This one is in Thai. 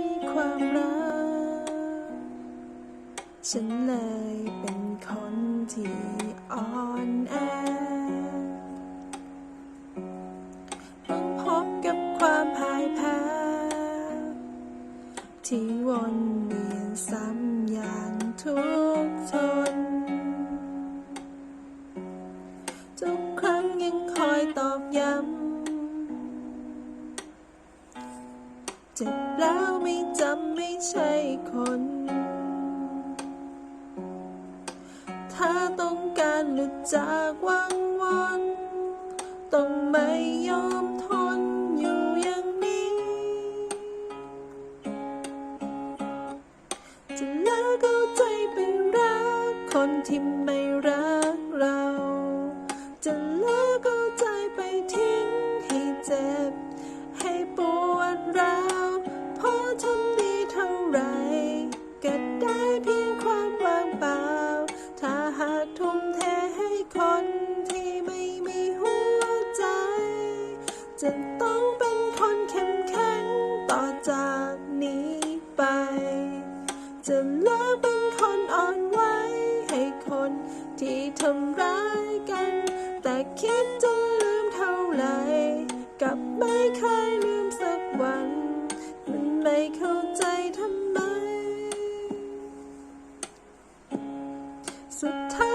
มีความรัก ฉันเลยเป็นคนที่อ่อนแอต้องพบกับความพ่ายแพ้ ที่วนเวียนซ้ำอย่างทุกทนทุกครั้งยังคอยตอกย้ำ เจ็บแล้วไม่จำไม่ใช่คน ถ้าต้องการหลุดจากวังวนต้องไม่ยอมทนอยู่อย่างนี้ จะเลิกเอาใจไปรักคนที่ไม่ จะต้องเป็นคนเข้มแข็งต่อจากนี้ไป จะเลิกเป็นคนอ่อนไหวให้คนที่ทำร้ายกัน แต่คิดจะลืมเท่าไหร่กับไม่เคยลืมสักวัน มันไม่เข้าใจทำไม สุดท้าย